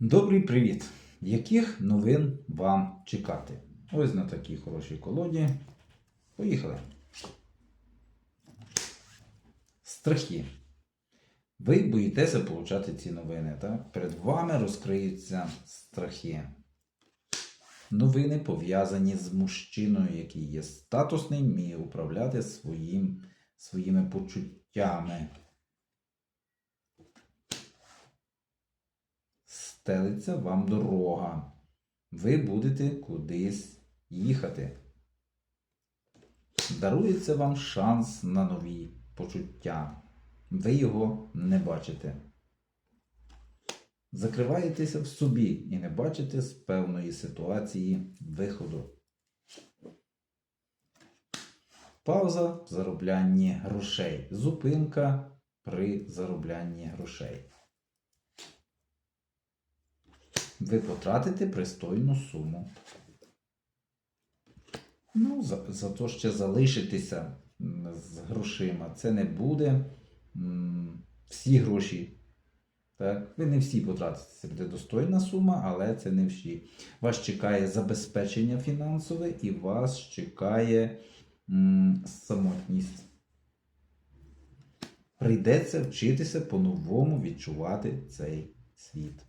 Добрий привіт! Яких новин вам чекати? Ось на такій хорошій колоді. Поїхали. Страхи. Ви боїтеся получати ці новини, так? Перед вами розкриються страхи. Новини пов'язані з мужчиною, який є статусний, вміє управляти своїм, своїми почуттями. Стелиться вам дорога. Ви будете кудись їхати. Дарується вам шанс на нові почуття. Ви його не бачите. Закриваєтеся в собі і не бачите з певної ситуації виходу. Пауза в зароблянні грошей. Зупинка при зароблянні грошей ви потратите пристойну суму. Ну, за, зато ще залишитися з грошима. Це не буде м, всі гроші. Так? Ви не всі потратите. Це буде достойна сума, але це не всі. Вас чекає забезпечення фінансове і вас чекає м, самотність. Прийдеться вчитися по-новому відчувати цей світ.